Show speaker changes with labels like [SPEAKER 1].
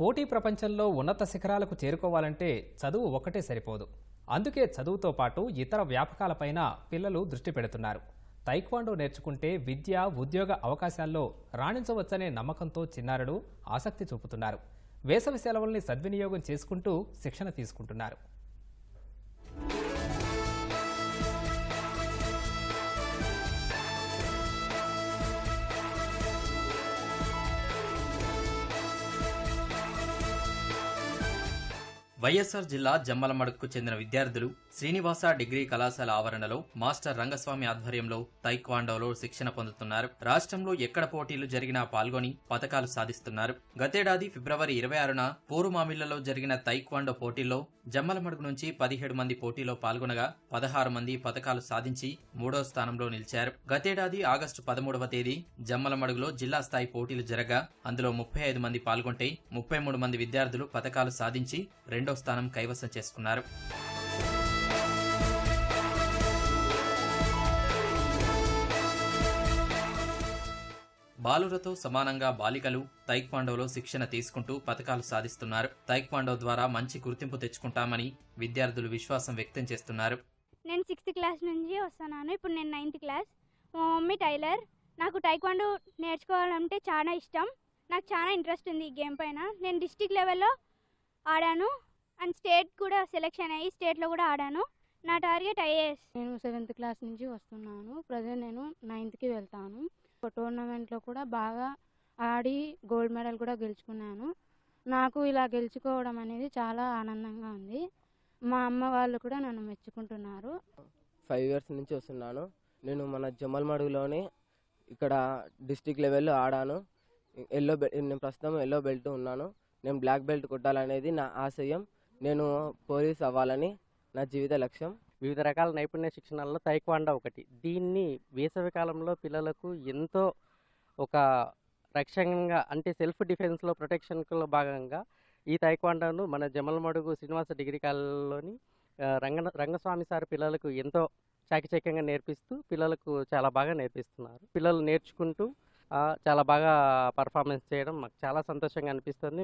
[SPEAKER 1] పోటీ ప్రపంచంలో ఉన్నత శిఖరాలకు చేరుకోవాలంటే చదువు ఒక్కటే సరిపోదు. అందుకే చదువుతో పాటు ఇతర వ్యాపకాలపైన పిల్లలు దృష్టి పెడుతున్నారు. తైక్వాండో నేర్చుకుంటే విద్య ఉద్యోగ అవకాశాల్లో రాణించవచ్చనే నమ్మకంతో చిన్నారులు ఆసక్తి చూపుతున్నారు. వేసవి సెలవుల్ని సద్వినియోగం చేసుకుంటూ శిక్షణ తీసుకుంటున్నారు.
[SPEAKER 2] వైఎస్ఆర్ జిల్లా జమ్మలమడుగుకు చెందిన విద్యార్థులు శ్రీనివాస డిగ్రీ కళాశాల ఆవరణలో మాస్టర్ రంగస్వామి ఆధ్వర్యంలో తైక్వాండోలో శిక్షణ పొందుతున్నారు. రాష్ట్రంలో ఎక్కడ పోటీలు జరిగినా పాల్గొని పథకాలు సాధిస్తున్నారు. గతేడాది ఫిబ్రవరి ఇరవై ఆరున పోరుమామిళ్ళలో జరిగిన తైక్వాండో పోటీల్లో జమ్మలమడుగు నుంచి పదిహేడు మంది పోటీలో పాల్గొనగా పదహారు మంది పథకాలు సాధించి మూడో స్థానంలో నిలిచారు. గతేడాది ఆగస్టు పదమూడవ తేదీ జమ్మలమడుగులో జిల్లా స్థాయి పోటీలు జరగా అందులో ముప్పై ఐదు మంది పాల్గొంటే ముప్పై మూడు మంది విద్యార్థులు పథకాలు సాధించి రెండో స్థానం కైవసం చేసుకున్నారు. బాలులతో సమానంగా బాలికలు తైక్వాండోలో శిక్షణ తీసుకుంటూ పథకాలు సాధిస్తున్నారు. తైక్వాండో ద్వారా మంచి గుర్తింపు తెచ్చుకుంటామని విద్యార్థులు విశ్వాసం వ్యక్తం చేస్తున్నారు.
[SPEAKER 3] నేను సిక్స్త్ క్లాస్ నుంచి వస్తున్నాను. ఇప్పుడు నేను నైన్త్ క్లాస్ మా మమ్మీ టైలర్. నాకు టైక్వాండో నేర్చుకోవాలంటే చాలా ఇష్టం. నాకు చాలా ఇంట్రెస్ట్ ఉంది ఈ గేమ్ పైన. నేను డిస్టిక్ లెవెల్లో ఆడాను. అండ్ స్టేట్ కూడా సెలెక్షన్ అయ్యి స్టేట్లో కూడా ఆడాను. నా టార్గెట్ ఐఏఎస్.
[SPEAKER 4] నేను సెవెంత్ క్లాస్ నుంచి వస్తున్నాను. ప్రజెంట్ నేను నైన్త్కి వెళ్తాను. ఒక టోర్నమెంట్లో కూడా బాగా ఆడి గోల్డ్ మెడల్ కూడా గెలుచుకున్నాను. నాకు ఇలా గెలుచుకోవడం అనేది చాలా ఆనందంగా ఉంది. మా అమ్మ వాళ్ళు కూడా నన్ను మెచ్చుకుంటున్నారు.
[SPEAKER 5] ఫైవ్ ఇయర్స్ నుంచి వస్తున్నాను. నేను మన జమ్మల్మడుగులోని ఇక్కడ డిస్టిక్ లెవెల్లో ఆడాను. ఎల్లో బెల్ట్ నేను ప్రస్తుతం ఎల్లో బెల్ట్ ఉన్నాను. నేను బ్లాక్ బెల్ట్ కొట్టాలనేది నా ఆశయం. నేను పోలీస్ అవ్వాలని నా జీవిత లక్ష్యం.
[SPEAKER 6] వివిధ రకాల నైపుణ్య శిక్షణల్లో తైక్వాండా ఒకటి. దీన్ని వేసవి కాలంలో పిల్లలకు ఎంతో ఒక రక్షణగా అంటే సెల్ఫ్ డిఫెన్స్లో ప్రొటెక్షన్లో భాగంగా ఈ తైక్వాండాను మన జమలమడుగు శ్రీనివాస డిగ్రీ కాలేజీలోని రంగ రంగస్వామి సార్ పిల్లలకు ఎంతో చాకచక్యంగా నేర్పిస్తూ పిల్లలకు చాలా బాగా నేర్పిస్తున్నారు. పిల్లలు నేర్చుకుంటూ చాలా బాగా పర్ఫార్మెన్స్ చేయడం మాకు చాలా సంతోషంగా అనిపిస్తుంది.